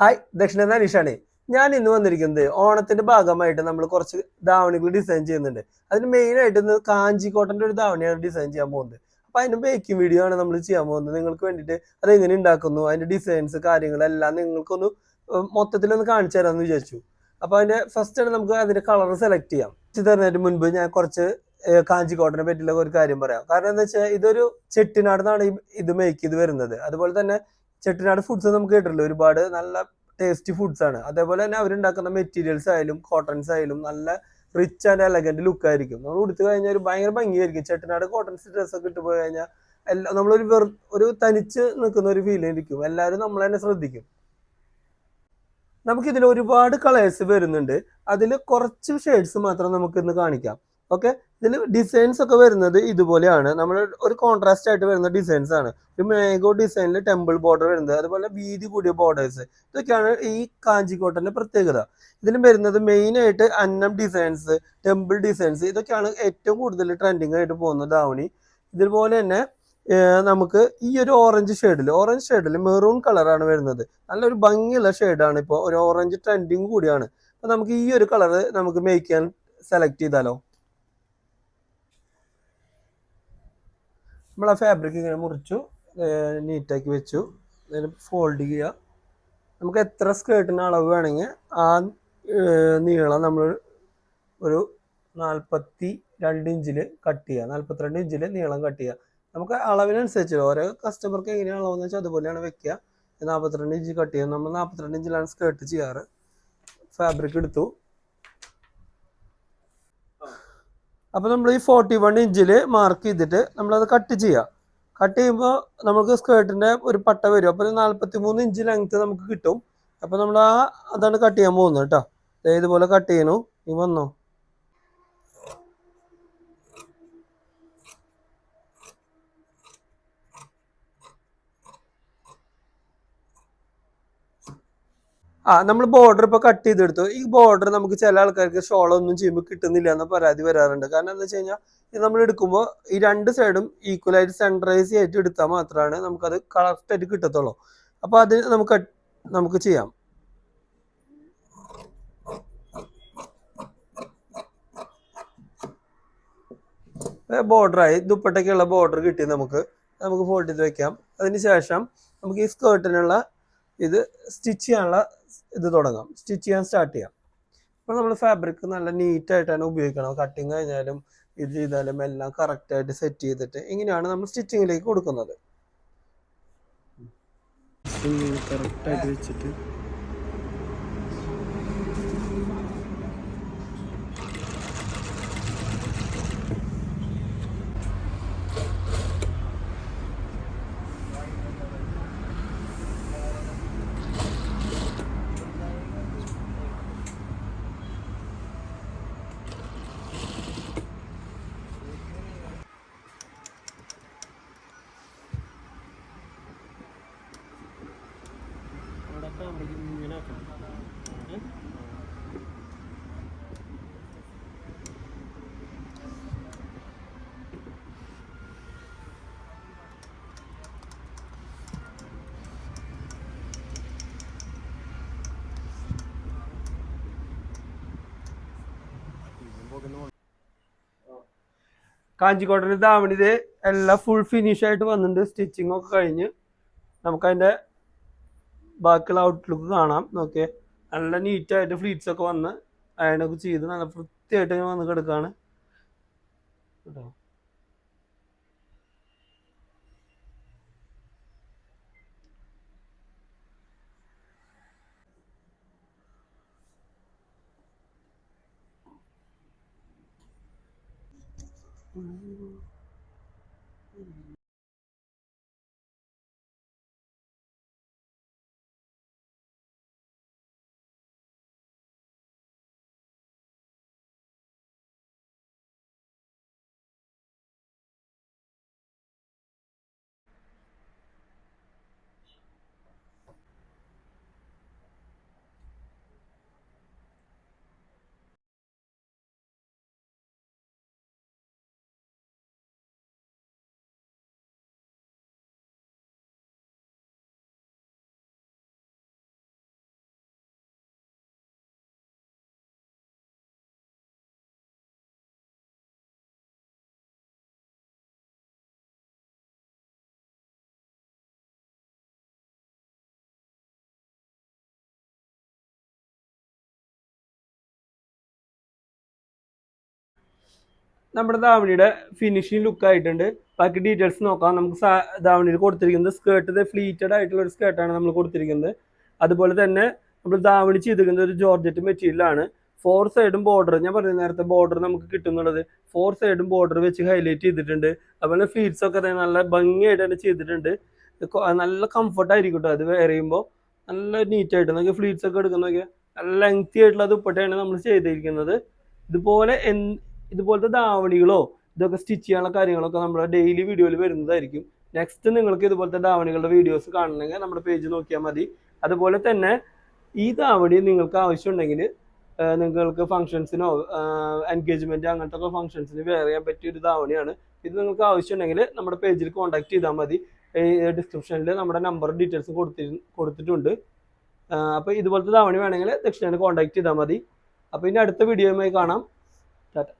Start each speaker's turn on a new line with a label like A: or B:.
A: Hi ദക്ഷിണ നിഷാണ് ഞാൻ ഇന്ന് വന്നിരിക്കുന്നത് ഓണത്തിന്റെ ഭാഗമായിട്ട് നമ്മൾ കുറച്ച് ധാവണികൾ ഡിസൈൻ ചെയ്യുന്നുണ്ട്. അതിന് മെയിനായിട്ട് ഇന്ന് കാഞ്ചി കോട്ടന്റെ ഒരു ധാവണിയാണ് ഡിസൈൻ ചെയ്യാൻ പോകുന്നത്. അപ്പൊ അതിന്റെ ബേക്കിംഗ് വീഡിയോ ആണ് നമ്മൾ ചെയ്യാൻ പോകുന്നത്. നിങ്ങൾക്ക് വേണ്ടിയിട്ട് അത് എങ്ങനെ ഉണ്ടാക്കുന്നു അതിന്റെ ഡിസൈൻസ് കാര്യങ്ങളെല്ലാം നിങ്ങൾക്കൊന്ന് മൊത്തത്തിലൊന്ന് കാണിച്ചു തരാമെന്ന് വിചാരിച്ചു. അപ്പൊ അതിന്റെ ഫസ്റ്റ് ആണ് നമുക്ക് അതിന്റെ കളർ സെലക്ട് ചെയ്യാം. തരുന്നതിന് മുൻപ് ഞാൻ കുറച്ച് കാഞ്ചിക്കോട്ടനെ കാഞ്ചി കോട്ടനെ പറ്റിയുള്ള ഒരു കാര്യം പറയാം. കാരണം എന്താ വെച്ചാൽ ഇതൊരു ചെട്ടിനാടുന്നാണ് ഇത് മേക്ക് ചെയ്ത് വരുന്നത്. അതുപോലെ തന്നെ ചെട്ടിനാട് ഫുഡ്സ് നമുക്ക് കേട്ടിട്ടില്ല? ഒരുപാട് നല്ല ടേസ്റ്റി ഫുഡ്സ് ആണ്. അതേപോലെ തന്നെ അവരുണ്ടാക്കുന്ന മെറ്റീരിയൽസ് ആയാലും കോട്ടൺസ് ആയാലും നല്ല റിച്ച് ആൻഡ് എലഗന്റ് ലുക്ക് ആയിരിക്കും. നമ്മൾ ഉടുത്തു കഴിഞ്ഞാൽ ഒരു ഭയങ്കര ഭംഗിയായിരിക്കും. ചെട്ടിനാട് കോട്ടൺസ് ഡ്രസ് ഒക്കെ ഇട്ട് പോയി കഴിഞ്ഞാൽ എല്ലാ നമ്മളൊരു വെറു ഒരു തനിച്ച് നിൽക്കുന്ന ഒരു ഫീൽ ആയിരിക്കും. എല്ലാവരും നമ്മളെ തന്നെ ശ്രദ്ധിക്കും. നമുക്ക് ഇതിൽ ഒരുപാട് കളേഴ്സ് വരുന്നുണ്ട്. അതിൽ കുറച്ച് ഷെയ്ഡ്സ് മാത്രം നമുക്ക് ഇന്ന് കാണിക്കാം. ഓക്കെ ഇതിൽ ഡിസൈൻസ് ഒക്കെ വരുന്നത് ഇതുപോലെയാണ്. നമ്മൾ ഒരു കോൺട്രാസ്റ്റ് ആയിട്ട് വരുന്ന ഡിസൈൻസ് ആണ്. ഒരു മേഘോ ഡിസൈനിൽ ടെമ്പിൾ ബോർഡർ വരുന്നത് അതുപോലെ വീതി കൂടിയ ബോർഡേഴ്സ് ഇതൊക്കെയാണ് ഈ കാഞ്ചിക്കോട്ടന്റെ പ്രത്യേകത. ഇതിൽ വരുന്നത് മെയിൻ ആയിട്ട് അന്നം ഡിസൈൻസ് ടെമ്പിൾ ഡിസൈൻസ് ഇതൊക്കെയാണ് ഏറ്റവും കൂടുതൽ ട്രെൻഡിങ് ആയിട്ട് പോകുന്ന ധാവണി. ഇതുപോലെ തന്നെ നമുക്ക് ഈ ഒരു ഓറഞ്ച് ഷെയ്ഡിൽ ഓറഞ്ച് ഷെയ്ഡിൽ മെറൂൺ കളറാണ് വരുന്നത്. നല്ലൊരു ഭംഗിയുള്ള ഷെയ്ഡാണ് ഇപ്പോൾ ഒരു ഓറഞ്ച് ട്രെൻഡിങ് കൂടിയാണ്. അപ്പോൾ നമുക്ക് ഈ ഒരു കളർ നമുക്ക് മേക്ക് ചെയ്യാൻ സെലക്ട് ചെയ്താലോ? നമ്മൾ ആ ഫാബ്രിക് ഇങ്ങനെ മുറിച്ചു നീറ്റാക്കി വെച്ചു. അതിന് ഫോൾഡ് ചെയ്യുക നമുക്ക് എത്ര സ്കേർട്ടിന് അളവ് വേണമെങ്കിൽ ആ നീളം നമ്മൾ ഒരു നാൽപ്പത്തി രണ്ട് ഇഞ്ചിൽ കട്ട് ചെയ്യുക നാൽപ്പത്തിരണ്ട് ഇഞ്ചിൽ നീളം കട്ട് ചെയ്യുക നമുക്ക് അളവിനനുസരിച്ച് ഓരോ കസ്റ്റമർക്ക് എങ്ങനെയാണ് അളവെന്ന് വെച്ചാൽ അതുപോലെയാണ് വെക്കുക. നാൽപ്പത്തിരണ്ട് ഇഞ്ച് കട്ട് ചെയ്യുക നമ്മൾ നാൽപ്പത്തിരണ്ട് ഇഞ്ചിലാണ് സ്കേർട്ട് ചെയ്യാറ്. ഫാബ്രിക് എടുത്തു. അപ്പോൾ നമ്മൾ ഈ ഫോർട്ടി വൺ ഇഞ്ചിൽ മാർക്ക് ചെയ്തിട്ട് നമ്മളത് കട്ട് ചെയ്യുക കട്ട് ചെയ്യുമ്പോൾ നമുക്ക് സ്കേർട്ടിന്റെ ഒരു പട്ട വരും. അപ്പോൾ നാൽപ്പത്തി മൂന്ന് ഇഞ്ച് ലെങ്ത് നമുക്ക് കിട്ടും. അപ്പോൾ നമ്മൾ ആ അതാണ് കട്ട് ചെയ്യാൻ പോകുന്നത് കേട്ടോ. ഇതുപോലെ കട്ട് ചെയ്യണു. നീ വന്നോ. ആ നമ്മൾ ബോർഡർ ഇപ്പൊ കട്ട് ചെയ്തെടുത്തു. ഈ ബോർഡർ നമുക്ക് ചില ആൾക്കാർക്ക് ഷോൾ ഒന്നും ചെയ്യുമ്പോൾ കിട്ടുന്നില്ല എന്ന പരാതി വരാറുണ്ട്. കാരണം എന്താ വെച്ച് കഴിഞ്ഞാൽ ഇത് നമ്മൾ എടുക്കുമ്പോൾ ഈ രണ്ട് സൈഡും ഈക്വൽ ആയിട്ട് സെൻട്രൈസ് ആയിട്ട് എടുത്താൽ മാത്രമാണ് നമുക്കത് കറക്റ്റ് ആയിട്ട് കിട്ടത്തുള്ളൂ. അപ്പൊ അത് നമുക്ക് നമുക്ക് ചെയ്യാം. ബോർഡറായി ദുപ്പട്ടയ്ക്കുള്ള ബോർഡർ കിട്ടി നമുക്ക്. നമുക്ക് ഫോൾഡ് ചെയ്ത് വെക്കാം. അതിന് ശേഷം നമുക്ക് ഈ സ്കേർട്ടിനുള്ള ഇത് സ്റ്റിച്ച് ചെയ്യാനുള്ള ഇത് തുടങ്ങാം. സ്റ്റിച്ച് ചെയ്യാൻ സ്റ്റാർട്ട് ചെയ്യാം. അപ്പോൾ നമ്മൾ ഫാബ്രിക് നല്ല നീറ്റായിട്ടാണ് ഉപയോഗിക്കണം കട്ടിങ് കഴിഞ്ഞാലും ഇത് ചെയ്താലും എല്ലാം കറക്റ്റായിട്ട് സെറ്റ് ചെയ്തിട്ട് ഇങ്ങനെയാണ് നമ്മൾ സ്റ്റിച്ചിങ്ങിലേക്ക് കൊടുക്കുന്നത്. കറക്റ്റായിട്ട് വെച്ചിട്ട് കാഞ്ചിക്കോട്ടന് ധാവണി ഇത് എല്ലാം ഫുൾ ഫിനിഷ് ആയിട്ട് വന്നിട്ടുണ്ട്. സ്റ്റിച്ചിങ് ഒക്കെ കഴിഞ്ഞ് നമുക്കതിന്റെ ബാക്കിയുള്ള ഔട്ട്ലുക്ക് കാണാം. നോക്കിയേ നല്ല നീറ്റായിട്ട് ഫ്ലീറ്റ്സ് ഒക്കെ വന്ന് അയണൊക്കെ ചെയ്ത് നല്ല വൃത്തിയായിട്ട് വന്ന് കിടക്കാണ്. കേട്ടോ Unido. Unido. നമ്മുടെ ധാവണിയുടെ ഫിനിഷിങ് ലുക്ക് ആയിട്ടുണ്ട്. ബാക്കി ഡീറ്റെയിൽസ് നോക്കാം. നമുക്ക് ധാവണിയിൽ കൊടുത്തിരിക്കുന്നത് സ്കേർട്ട് ഫ്ലീറ്റഡ് ആയിട്ടുള്ള ഒരു സ്കേർട്ടാണ് നമ്മൾ കൊടുത്തിരിക്കുന്നത്. അതുപോലെ തന്നെ നമ്മൾ ധാവണി ചെയ്തിരിക്കുന്ന ഒരു ജോർജറ്റ് മെറ്റീരിയലാണ് ഫോർ സൈഡും ബോർഡർ ഞാൻ പറഞ്ഞ നേരത്തെ ബോർഡർ നമുക്ക് കിട്ടുന്നുള്ളത്. ഫോർ സൈഡും ബോർഡർ വെച്ച് ഹൈലൈറ്റ് ചെയ്തിട്ടുണ്ട്. അതുപോലെ ഫ്ലീറ്റ്സ് ഒക്കെ നല്ല ഭംഗിയായിട്ട് തന്നെ ചെയ്തിട്ടുണ്ട്. നല്ല കംഫർട്ട് ആയിരിക്കും കേട്ടോ അത് ചെയ്യുമ്പോൾ നല്ല നീറ്റായിട്ട് നോക്കിയാൽ ഫ്ലീറ്റ്സ് ഒക്കെ എടുക്കുന്നൊക്കെ നല്ല ലെങ്തി ആയിട്ടുള്ള ദുപ്പട്ടയാണ് നമ്മൾ ചെയ്തിരിക്കുന്നത്. ഇതുപോലെ ഇതുപോലത്തെ ധാവണികളോ ഇതൊക്കെ സ്റ്റിച്ച് ചെയ്യാനുള്ള കാര്യങ്ങളൊക്കെ നമ്മുടെ ഡെയിലി വീഡിയോയിൽ വരുന്നതായിരിക്കും. നെക്സ്റ്റ് നിങ്ങൾക്ക് ഇതുപോലത്തെ ധാവണികളുടെ വീഡിയോസ് കാണണമെങ്കിൽ നമ്മുടെ പേജ് നോക്കിയാൽ മതി. അതുപോലെ തന്നെ ഈ ധാവണി നിങ്ങൾക്ക് ആവശ്യമുണ്ടെങ്കിൽ നിങ്ങൾക്ക് ഫംഗ്ഷൻസിനോ എൻഗേജ്മെന്റ് അങ്ങനത്തെ ഒക്കെ ഫംഗ്ഷൻസിന് വെയർ ചെയ്യാൻ പറ്റിയ ഒരു ധാവണിയാണ്. ഇത് നിങ്ങൾക്ക് ആവശ്യമുണ്ടെങ്കിൽ നമ്മുടെ പേജിൽ കോൺടാക്ട് ചെയ്താൽ മതി. ഡിസ്ക്രിപ്ഷനിൽ നമ്മുടെ നമ്പർ ഡീറ്റെയിൽസ് കൊടുത്തി കൊടുത്തിട്ടുണ്ട്. അപ്പോൾ ഇതുപോലത്തെ ധാവണി വേണമെങ്കിൽ ദക്ഷിണേനെ കോൺടാക്ട് ചെയ്താൽ മതി. അപ്പോൾ ഇനി അടുത്ത വീഡിയോയുമായി കാണാം. ടാറ്റ.